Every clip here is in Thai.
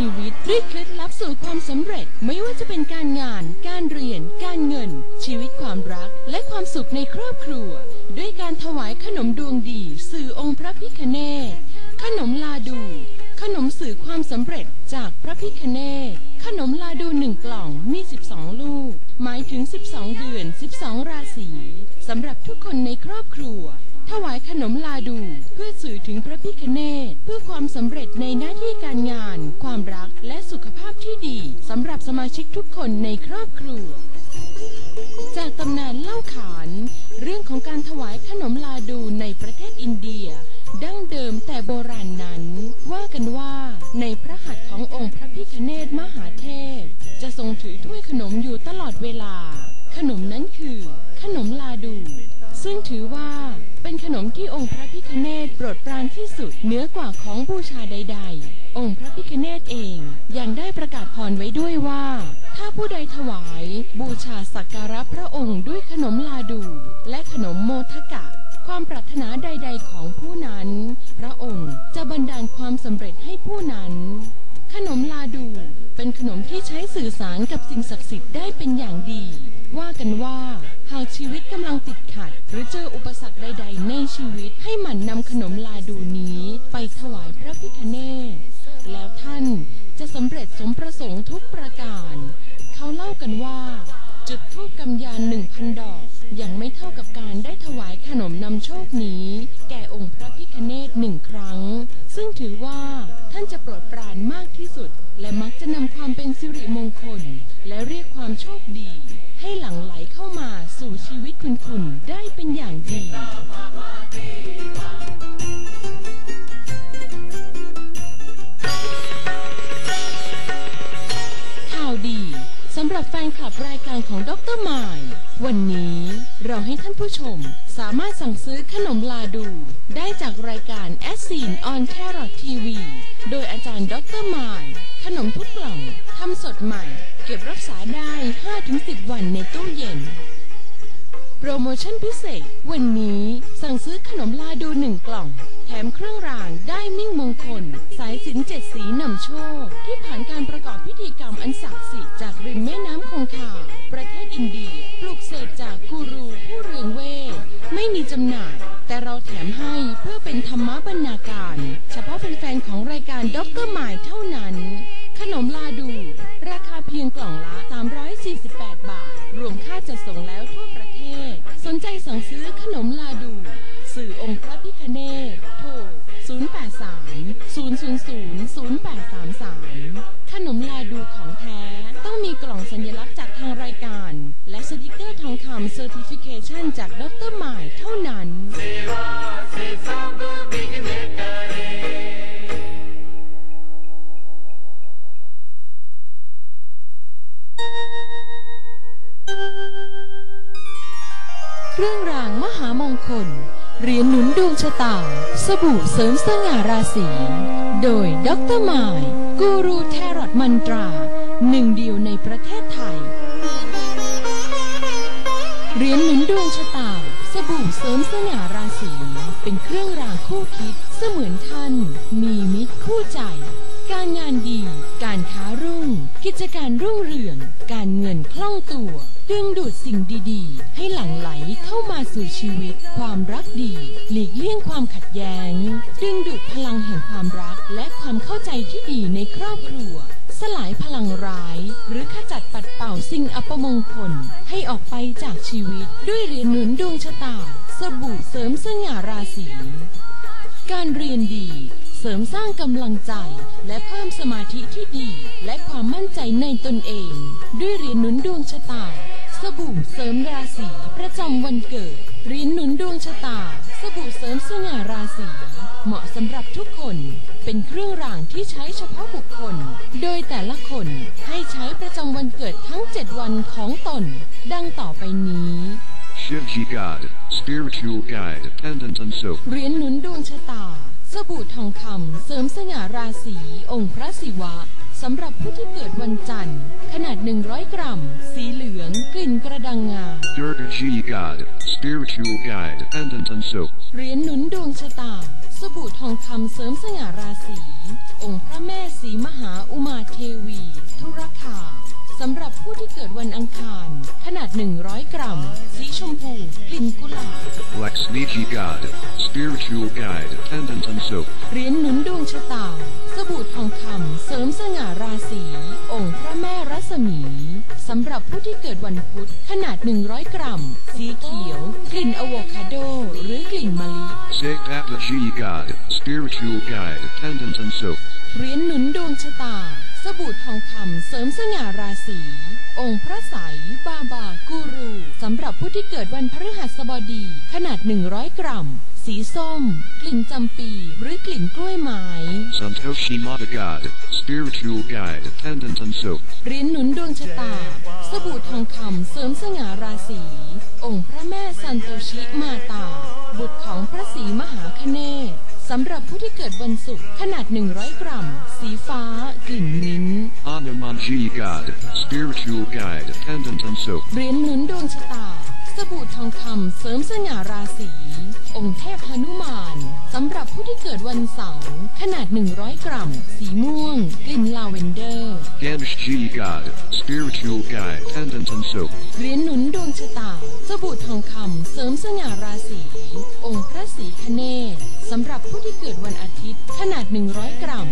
ชีวิตด้วยเคล็ดลับสู่ความสำเร็จไม่ว่าจะเป็นการงาน การเรียน การเงิน ชีวิตความรัก และความสุขในครอบครัว ด้วยการถวายขนมดวงดี สื่อองค์พระพิคเนศขนมลาดู ขนมสื่อความสำเร็จจากพระพิคเนศขนมลาดูหนึ่งกล่องมี 12 ลูก หมายถึง 12 เดือน 12 ราศีสำหรับทุกคนในครอบครัว ถวายขนมลาดูเพื่อสื่อถึงพระพิคเนตเพื่อความสำเร็จในหน้าที่การงาน ความรักและสุขภาพที่ดีสำหรับสมาชิกทุกคนในครอบครัว จากตำนานเล่าขาน เรื่องของการถวายขนมลาดูในประเทศอินเดีย ดั้งเดิมแต่โบราณ ที่องค์พระพิคเนศโปรดปรานที่สุดเหนือกว่าของบูชาใด ๆ องค์พระพิคเนศเองยังได้ประกาศพรไว้ด้วยว่า ถ้าผู้ใดถวายบูชาสักการะพระองค์ด้วยขนมลาดู และขนมโมทกะ ความปรารถนาใด ๆ ของผู้นั้น พระองค์จะบันดาลความสำเร็จให้ผู้นั้น ขนมลาดูเป็นขนมที่ใช้สื่อสารกับสิ่งศักดิ์สิทธิ์ได้เป็นอย่างดี ว่ากันว่า หากชีวิตกำลังติดขัด หรือเจออุปสรรคใด ๆ ในชีวิตให้หมั่นนำขนมลาดูนี้ ไปถวายพระพิฆเนศแล้วท่านจะสำเร็จสมประสงค์ทุกประการ เขาเล่ากันว่า จุดธูปกำยานหนึ่งพันดอกยังไม่เท่ากับการได้ถวายขนมนำโชคนี้ แก่องค์พระพิฆเนศหนึ่งครั้ง ซึ่งถือว่าท่านจะโปรดปรานมากที่สุด และมักจะนำความเป็นสิริมงคล และเรียกความโชคดี ให้หลั่งไหลเข้ามาสู่ชีวิตคุณคุณได้เป็นอย่างดีข่าวดีสำหรับแฟนคลับรายการของดรมายวันนี้เราให้ท่านผู้ชมสามารถสั่งซื้อขนมลาดู ได้จากรายการ a s ซีน on Carrot TV โดยอาจารย์ดรมายขนมทุกกล่องทำสดใหม่ ก็บรักษาได้ 5-10 วันในตู้เย็น โปรโมชั่นพิเศษ วันนี้สั่งซื้อขนมลาดูหนึ่งกล่อง แถมเครื่องรางได้มิ่งมงคล สายสินเจ็ดสีนำโชค ที่ผ่านการประกอบพิธีกรรมอันศักดิ์สิทธิ์จากริมแม่น้ำคงคา ประเทศอินเดีย ปลูกเสกจากกูรูผู้เรืองเวทไม่มีจำหน่ายแต่เราแถมให้เพื่อเป็นธรรมบรรณาการ เฉพาะแฟนๆของรายการด็อกเตอร์หมายเท่า 0833 ขนมลาดูของแท้ ต้องมีกล่องสัญลักษณ์จากทางรายการ และสติกเกอร์ทองคำเซอร์ติฟิเคชันจากดรหมายเท่านั้น เครื่องรางมหามงคล เหรียญหนุนดวงชะตา บู่เสริมสง่าราศี โดยด็อกเตอร์มายกูรูแทรอดมันตรา หนึ่งเดียวในประเทศไทย เหรียญหนุนดวงชะตา สบู่เสริมสง่าราศี เป็นเครื่องรางคู่คิดเสมือนท่าน มีมิตรคู่ใจ การงานดี การค้ารุ่ง กิจการรุ่งเรือง การเงินคล่องตัว ดึงดูดสิ่งดีๆ ให้หลั่งไหลเข้ามาสู่ชีวิต ความรักดี หลีกเลี่ยงความขัดแย้ง ดึงดูดพลังแห่งความรักและความเข้าใจที่ดีในครอบครัว สลายพลังร้าย หรือขจัดปัดเป่าสิ่งอัปมงคล ให้ออกไปจากชีวิต ด้วยเหรียญหนุนดวงชะตา สบู่เสริมสง่าราศีการเรียนดีเสริมสร้างกำลังใจและเพิ่มสมาธิที่ดี และความมั่นใจในตนเอง ด้วยเหรียญหนุนดวงชะตา สบู่เสริมราศีประจำวันเกิดเหรียญหนุนดวงชะตา สบู่เสริมสง่าราศีเหมาะสำหรับทุกคน เป็นเครื่องรางที่ใช้เฉพาะบุคคล โดยแต่ละคนให้ใช้ประจำวันเกิดทั้ง 7 วันของตน ดังต่อไปนี้ Shivji God, Spiritual Guide, Pendant and Soap. เหรียญหนุนดวงชะตา สบู่ทองคำเสริมสง่าราศีองค์พระศิวะ สสำหรับผู้ที่เกิดวันจันทร์ ขนาด 100 กรัม สีเหลือง กลิ่นกระดังงา Durga G God, Spiritual Guide, Pendant and Soap. เหรียญหนุนดวงชะตา สบู่ทองคำเสริมสง่าราศี องค์พระแม่สีมหาอุมาเทวี ธุรคา สำหรับผู้ที่เกิดวันอังคาร ขนาด 100 กรัม สีชมพู กลิ่นกุหลาบ Lakshmiji God, Spiritual Guide, Pendant and Soap. เหรียญหนุนดวงชะตา สบู่ทองคำเสริมสง่าราศี องค์พระแม่รัศมีสำหรับผู้ที่เกิดวันพุธ ขนาด 100 กรัม สีเขียว กลิ่นอะโวคาโด หรือกลิ่นมะลิ Sekpatla G God, Spiritual Guide, Pendant and Soap. เหรียญหนุนดวงชะตา สบู่ทองคำเสริมสง่าราศี องค์พระใสยบาบากูรูสำหรับผู้ที่เกิดวันพฤหัสบดี ขนาด 100 กรัม สีส้ม กลิ่นจำปีหรือกลิ่นกล้วยไม้ Santoshi Mata God, Spiritual Guide, Pendant and Soap. เหรียญหนุนดวงชะตา สบู่ทองคำเสริมสง่าราศีองค์พระแม่ซันโตชิมาตา บุตรของพระศรีมหาคเนศสำหรับผู้ที่เกิดวันศุกร์ขนาด 100 กรัม สีฟ้ากลิ่นมิ้นท์ Hanuman G God, Spiritual Guide, Pendant and Soap. เหรียญหนุนดวงชะตา สบู่ทองคำเสริมสง่าราศี องค์เทพหนุมานสำหรับผู้ที่เกิดวันเสาร์ขนาด 100 กรัม สีม่วง กลิ่นลาเวนเดอร์ Ganesh G God, Spiritual Guide, Pendant and Soap. เหรียญหนุนดวงชะตา สบู่ทองคำเสริมสง่าราศีองค์พระศรีคเนศสำหรับผู้ที่เกิดวันอาทิตย์ขนาด 100 กรัม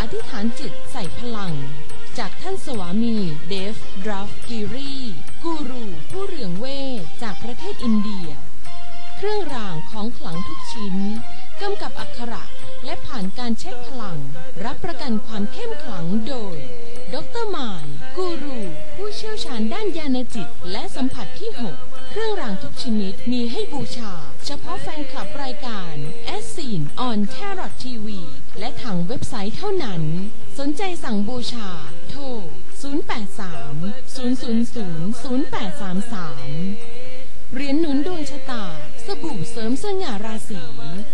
อธิษฐานจิตใส่พลัง จากท่านสวามีเดฟดราฟกิรีกูรูผู้เรืองเวทจากประเทศอินเดีย เครื่องรางของขลังทุกชิ้นกำกับอักขระและผ่านการเช็คพลัง รับประกันความเข้มขลังโดย ดรมายกูรู ผู้เชี่ยวชาญด้านยานจิตและสัมผัสที่6 เครื่องรางทุกชนิดมีให้บูชา เฉพาะแฟนคลับรายการแอสซีนออนแทรอททีวีและทางเว็บไซต์เท่านั้น สนใจสั่งบูชา โทร 083 000 0833 เหรียญหนุนดวงชะตา สบู่เสริมสง่าราศี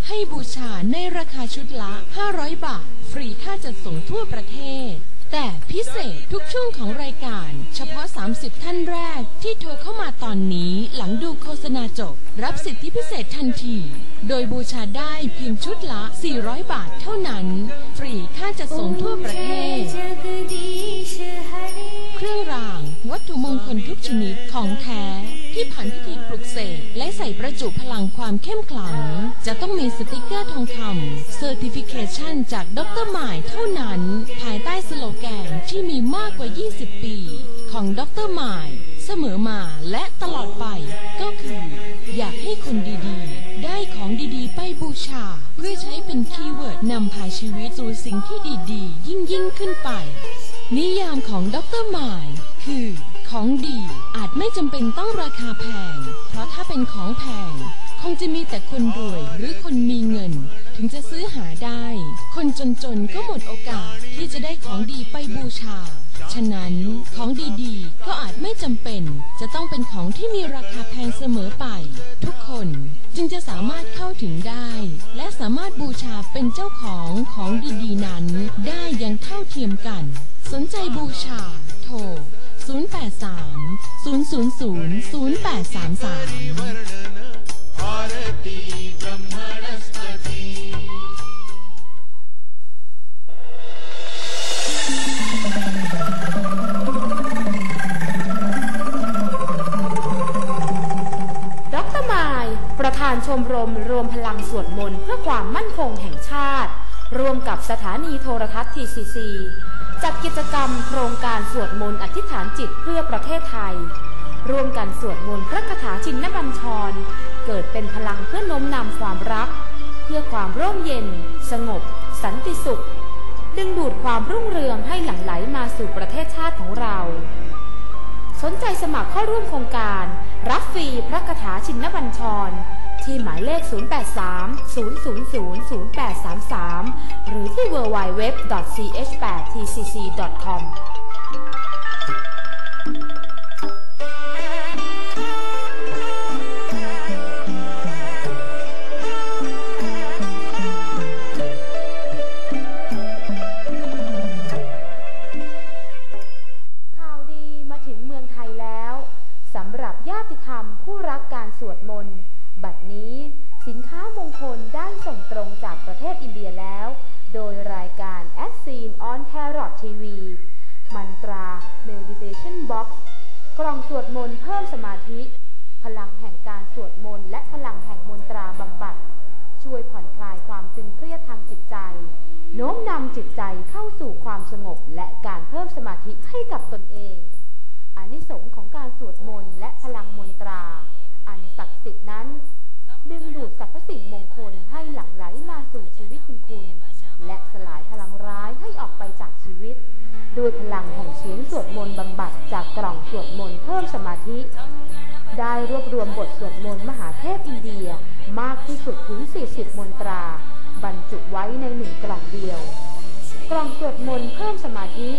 ให้บูชาในราคาชุดละ 500 บาท ฟรีค่าจัดส่งทั่วประเทศ แต่พิเศษทุกช่วงของรายการ เฉพาะ 30 ท่านแรกที่โทรเข้ามาตอนนี้หลังดูโฆษณาจบ รับสิทธิพิเศษทันที โดยบูชาได้เพียงชุดละ 400 บาทเท่านั้น ฟรีค่าจัดส่งทั่วประเทศ เครื่องราง วัตถุมงคลทุกชนิดของแท้ ที่ผ่านพิธีปลุกเสกและใส่ประจุพลังความเข้มขลัง จะต้องมีสติกเกอร์ทองคำ Certification จากดรหมายเท่านั้น ภายใต้สโลแกนที่มีมากกว่า 20 ปี ของดรหมาย เสมอมาและตลอดไป ก็คือ อยากให้คนดีๆ ได้ของดีๆ ไปบูชา เพื่อใช้เป็นคีย์เวิร์ดนำพาชีวิตสู่สิ่งที่ดีๆ ยิ่งยิ่งๆขึ้นไป นิยามของดรหมายคือของดีอาจไม่จำเป็นต้องราคาแพง เพราะถ้าเป็นของแพง คงจะมีแต่คนรวยหรือคนมีเงิน ถึงจะซื้อหาได้ คนจนๆก็หมดโอกาสที่จะได้ของดีไปบูชา ฉะนั้นของดีๆ ก็อาจไม่จำเป็น จะต้องเป็นของที่มีราคาแพงเสมอไป ทุกคนจึงจะสามารถเข้าถึงได้ และสามารถบูชาเป็นเจ้าของของดีๆนั้น ได้อย่างเท่าเทียมกัน สนใจบูชา โทร 083 000 0833ดรมายประธานชมรมรวมพลังสวดมนต์เพื่อความมั่นคงแห่งชาติ ร่วมกับสถานีโทรทัศน์ TCC จัดกิจกรรมโครงการสวดมนต์อธิษฐานจิตเพื่อประเทศไทย ร่วมกันสวดมนต์พระคาถาชินนบัญชร เกิดเป็นพลังเพื่อน้มนำความรัก เพื่อความร่มเย็น สงบ สันติสุข ดึงดูดความรุ่งเรืองให้หลั่งไหลมาสู่ประเทศชาติของเรา สนใจสมัครเข้าร่วมโครงการ รับฟรีพระคาถาชินนบัญชร ที่หมายเลข 083-000-0833 หรือที่ www.ch8tcc.com ละพลังแห่งมนตราบำบัด ช่วยผ่อนคลายความตึงเครียดทางจิตใจ โน้มนำจิตใจเข้าสู่ความสงบและการเพิ่มสมาธิให้กับตนเองอานิสงส์ของการสวดมนต์และพลังมนตรา อันศักดิ์สิทธิ์นั้น ดึงดูดสรรพสิ่งมงคลให้หลั่งไหลมาสู่ชีวิตคุณคุณ และสลายพลังร้ายให้ออกไปจากชีวิต ด้วยพลังแห่งเสียงสวดมนต์บำบัดจากกล่องสวดมนต์เพิ่มสมาธิ ได้รวบรวมบทสวดมนต์มหาเทพอินเดียมากที่สุดถึง 40 มนตรา บรรจุไว้ในหนึ่งกล่องเดียว กล่องสวดมนต์เพิ่มสมาธิ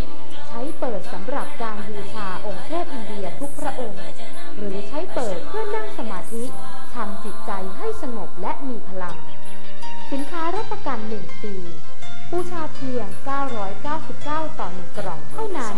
ใช้เปิดสำหรับการบูชาองค์เทพอินเดียทุกพระองค์ หรือใช้เปิดเพื่อนั่งสมาธิทำจิตใจให้สงบและมีพลัง สินค้ารับประกัน 1 ปีบูชาเพียง 999 ต่อ 1 กล่องเท่านั้น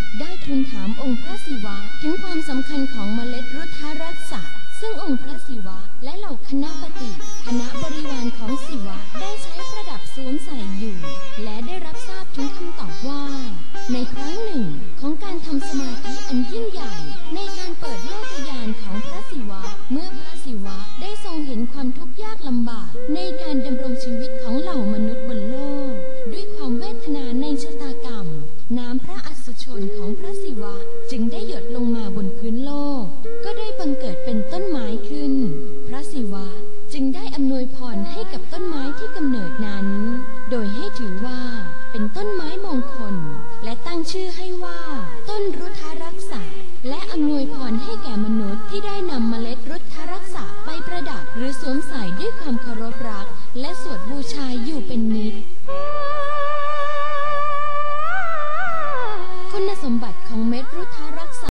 ได้ทูลถามองค์พระศิวะถึงความสำคัญของเมล็ดรุทธรัสะซึ่งองค์พระศิวะและเหล่าคณะปฏิคณะบริวารของศิวะได้ใช้ประดับสวมใส่อยู่ และได้รับทราบถึงคำตอบว่า ในครั้งหนึ่งของการทำสมาธิอันยิ่งใหญ่ ในการเปิดโลกยานของพระศิวะ เมื่อพระศิวะได้ทรงเห็นความทุกข์ยากลำบากในการดำรงชีวิต อำนวยพรให้กับต้นไม้ที่กำเนิดนั้น โดยให้ถือว่าเป็นต้นไม้มงคล และตั้งชื่อให้ว่า ต้นรุทธรักษาและอำนวยพรให้แก่มนุษย์ที่ได้นำเมล็ดรุทธรักษาไปประดับหรือสวมใส่ด้วยความเคารพรัก และ